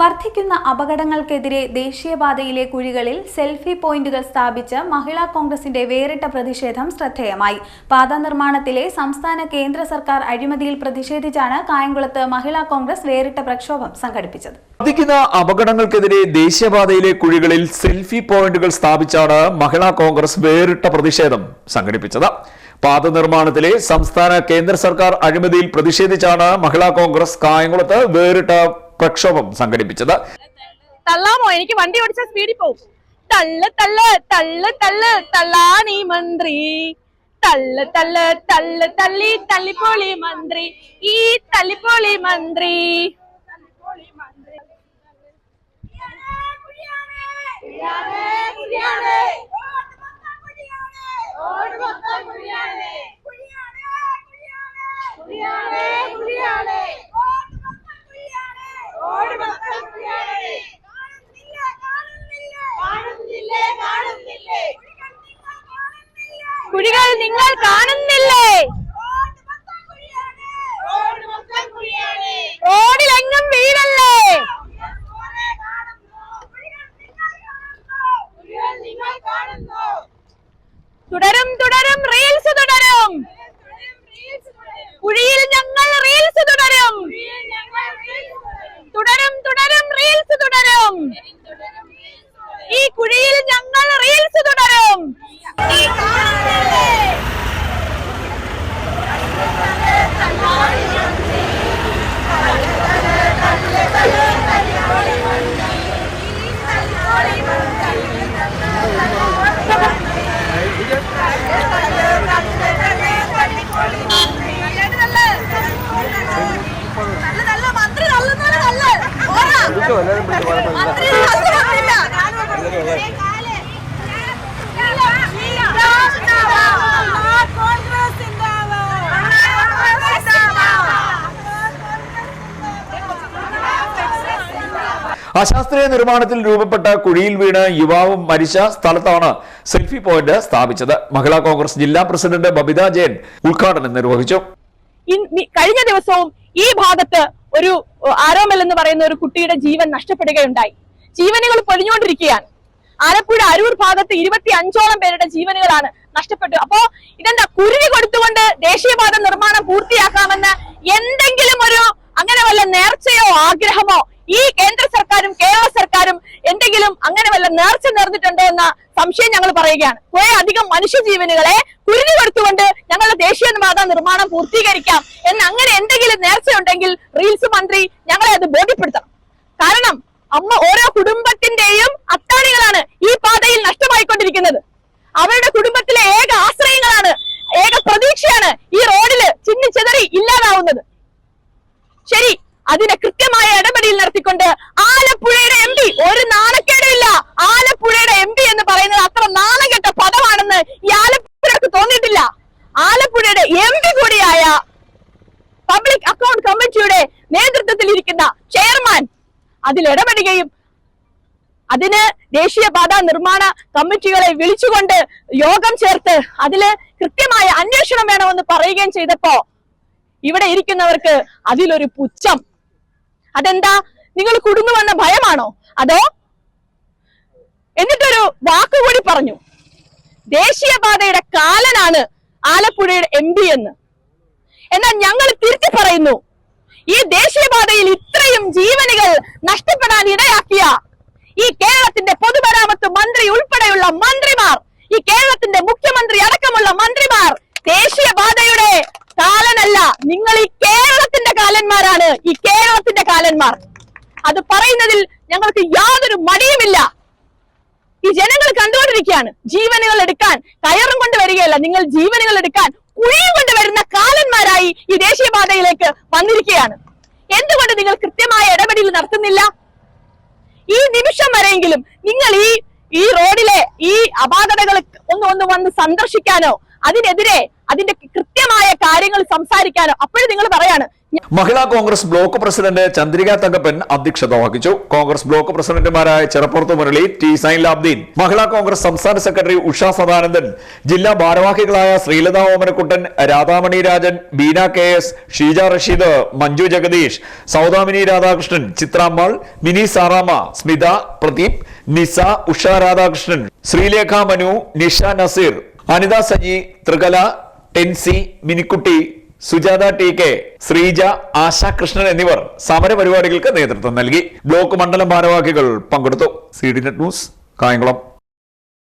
വർദ്ധിക്കുന്ന അപകടങ്ങൾക്കെതിരെ ദേശീയപാതയിലെ കുഴികളിൽ സെൽഫി പോയിന്റുകൾ സ്ഥാപിച്ച് മഹിളാ കോൺഗ്രസിന്റെ വേറിട്ട പ്രതിഷേധം ശ്രദ്ധേയമായി. പാത നിർമ്മാണത്തിലെ സംസ്ഥാന കേന്ദ്ര സർക്കാർ അഴിമതിയിൽ പ്രതിഷേധിച്ചാണ് കായംകുളത്ത് മഹിളാ കോൺഗ്രസ് വേറിട്ട പ്രക്ഷോഭം സംഘടിപ്പിച്ചത്. വർദ്ധിക്കുന്ന അപകടങ്ങൾക്കെതിരെ ദേശീയപാതയിലെ കുഴികളിൽ സെൽഫി പോയിന്റുകൾ സ്ഥാപിച്ചാണ് മഹിളാ കോൺഗ്രസ് വേറിട്ട പ്രതിഷേധം സംഘടിപ്പിച്ചത്. പാത നിർമ്മാണത്തിലെ സംസ്ഥാന കേന്ദ്ര സർക്കാർ അഴിമതിയിൽ പ്രതിഷേധിച്ചാണ് മഹിളാ കോൺഗ്രസ് കായംകുളത്ത് വേറിട്ട പ്രക്ഷോഭം സംഘടിപ്പിച്ചത്. തള്ളാമോ? എനിക്ക് വണ്ടി ഓടിച്ചാൽ സ്പീഡിൽ പോവും. തള്ള് തള്ള് തള്ള് തള്ള് തള്ളാണി മന്ത്രി. തള്ള് തള്ള് തള്ള് തള്ളി തള്ളിപ്പോളി മന്ത്രി. ഈ തള്ളിപ്പോളി മന്ത്രി. കുഴികൾ നിങ്ങൾ കാണുന്നില്ലേ? റോഡിലെങ്ങും വീടല്ലേ തുടരും തുടരും കുഴിയിൽ ഞങ്ങൾ റീൽസ് തുടരും തുടരും തുടരും. ഈ കുഴിയിൽ ഞങ്ങൾ റീൽസ് തുടരും അശാസ്ത്രീയ നിർമ്മാണത്തിൽ രൂപപ്പെട്ട കുഴിയിൽ വീണ് യുവാവ് മരിച്ച സ്ഥലത്താണ് സെൽഫി പോയിന്റ് സ്ഥാപിച്ചത്. മഹിളാ കോൺഗ്രസ് ജില്ലാ പ്രസിഡന്റ് ബബിത ജയൻ ഉദ്ഘാടനം നിർവഹിച്ചു. കഴിഞ്ഞ ദിവസവും ഈ ഭാഗത്ത് ഒരു ആരോമൽ എന്ന് പറയുന്ന ഒരു കുട്ടിയുടെ ജീവൻ നഷ്ടപ്പെടുകയുണ്ടായി. ജീവനുകൾ പൊലിഞ്ഞുകൊണ്ടിരിക്കുകയാണ്. ആലപ്പുഴ അരൂർ ഭാഗത്ത് ഇരുപത്തി അഞ്ചോളം പേരുടെ ജീവനുകളാണ് നഷ്ടപ്പെട്ടു. അപ്പോ ഇതെന്താ കുരുവി കൊടുത്തുകൊണ്ട് ദേശീയപാത നിർമ്മാണം പൂർത്തിയാക്കാമെന്ന് എന്തെങ്കിലും ഒരു അങ്ങനെ വല്ല നേർച്ചയോ ആഗ്രഹമോ ഈ എന്തെങ്കിലും അങ്ങനെ വല്ല നേർച്ച നേർന്നിട്ടുണ്ടോ എന്ന സംശയം ഞങ്ങൾ പറയുകയാണ്. കുറെ അധികം മനുഷ്യജീവനുകളെ കുരുതി കൊടുത്തുകൊണ്ട് ഞങ്ങളുടെ ദേശീയ ദേശീയപാത നിർമ്മാണം പൂർത്തീകരിക്കാം എന്ന് അങ്ങനെ എന്തെങ്കിലും നേർച്ച ഉണ്ടെങ്കിൽ റീൽസ് മന്ത്രി ഞങ്ങളെ അത് ബോധ്യപ്പെടുത്തണം. കാരണം അമ്മ ഓരോ കുടുംബത്തിന്റെയും അത്താണികളാണ് ഈ പാതയിൽ നഷ്ടമായിക്കൊണ്ടിരിക്കുന്നത്. അവരുടെ കുടുംബത്തിലെ ഏക ആശ്രയങ്ങളാണ് ഏക പ്രതീക്ഷയാണ് ഈ റോഡിൽ ചിന്നിച്ചെതറി ഇല്ലാതാവുന്നത്. ശരി അതിനെ കൃത്യമായ ഇടപെടൽ നടത്തിക്കൊണ്ട് ആലപ്പുഴയുടെ എം പി ഒരു നാണക്കേടില്ല ആലപ്പുഴയുടെ എം പി എന്ന് പറയുന്നത് അത്ര നാണകെട്ട പദമാണെന്ന് ഈ ആലപ്പുഴക്ക് തോന്നിയിട്ടില്ല. ആലപ്പുഴയുടെ എം പി കൂടിയായ പബ്ലിക് അക്കൗണ്ട് കമ്മിറ്റിയുടെ നേതൃത്വത്തിൽ ഇരിക്കുന്ന ചെയർമാൻ അതിൽ ഇടപെടുകയും അതിന് ദേശീയപാത നിർമ്മാണ കമ്മിറ്റികളെ വിളിച്ചുകൊണ്ട് യോഗം ചേർത്ത് അതിൽ കൃത്യമായ അന്വേഷണം വേണമെന്ന് പറയുകയും ചെയ്തപ്പോ ഇവിടെ ഇരിക്കുന്നവർക്ക് അതിലൊരു പുച്ഛം. അതെന്താ? നിങ്ങൾ കുടുങ്ങുമെന്ന ഭയമാണോ? അതോ? എന്നിട്ടൊരു വാക്കുകൂടി പറഞ്ഞു. ദേശീയപാതയുടെ കാലനാണ് ആലപ്പുഴയുടെ എം പി എന്ന്. എന്നാൽ ഞങ്ങൾ തിരിച്ചു പറയുന്നു ഈ ദേശീയപാതയിൽ ഇത്രയും ജീവനുകൾ നഷ്ടപ്പെടാൻ ഇടയാക്കിയ ഈ കേരളത്തിന്റെ പൊതുമരാമത്ത് മന്ത്രി ഉൾപ്പെടെയുള്ള മന്ത്രിമാർ ഈ കേരളത്തിന്റെ മുഖ്യമന്ത്രി അടക്കമുള്ള മന്ത്രിമാർ ദേശീയപാതയുടെ കാലനല്ല നിങ്ങൾ ഈ കേരളത്തിന്റെ കാലന്മാരാണ് ഈ കേരളത്തിന്റെ അത് പറയുന്നതിൽ ഞങ്ങൾക്ക് യാതൊരു മടിയുമില്ല. ഈ ജനങ്ങൾ കണ്ടുകൊണ്ടിരിക്കുകയാണ്. ജീവനുകൾ എടുക്കാൻ കയറും കൊണ്ട് വരികയല്ല. നിങ്ങൾ ജീവനുകൾ എടുക്കാൻ കുഴിയും കൊണ്ട് വരുന്ന കാലന്മാരായി ഈ ദേശീയപാതയിലേക്ക് വന്നിരിക്കുകയാണ്. എന്തുകൊണ്ട് നിങ്ങൾ കൃത്യമായ ഇടപെടൽ നടത്തുന്നില്ല? ഈ നിമിഷം വരെയെങ്കിലും നിങ്ങൾ ഈ ഈ റോഡിലെ ഈ അപാകതകൾ ഒന്ന് ഒന്ന് വന്ന് സന്ദർശിക്കാനോ അതിനെതിരെ അതിന്റെ കൃത്യമായ കാര്യങ്ങൾ സംസാരിക്കാനോ അപ്പോഴും നിങ്ങൾ പറയാണ് മഹിളാ കോൺഗ്രസ് ബ്ലോക്ക് പ്രസിഡന്റ് ചന്ദ്രിക തങ്കപ്പൻ അധ്യക്ഷത വഹിച്ചു. കോൺഗ്രസ് ബ്ലോക്ക് പ്രസിഡന്റുമാരായ ചെറപ്പുറത്ത് മുരളി ടി സൈൻലാബ്ദീൻ മഹിളാ കോൺഗ്രസ് സംസ്ഥാന സെക്രട്ടറി ഉഷ സദാനന്ദൻ ജില്ലാ ഭാരവാഹികളായ Sreelatha Omanakuttan Radhamani Rajan Beena K S Sheeja Rasheed Manju Jagadeesh Saudamini Radhakrishnan Chithrammal Mini Sarama Smitha Pradeep Nisa Usha Radhakrishnan Sreelekha Manu Nisha Nazeer Anitha Saji Thrikala Tency Minikutty Sujatha T K Sreeja Asha Krishnan എന്നിവർ സമരപരിപാടികൾക്ക് നേതൃത്വം നൽകി. Block മണ്ഡലം ഭാരവാഹികൾ പങ്കെടുത്തു. C D net news Kayamkulam.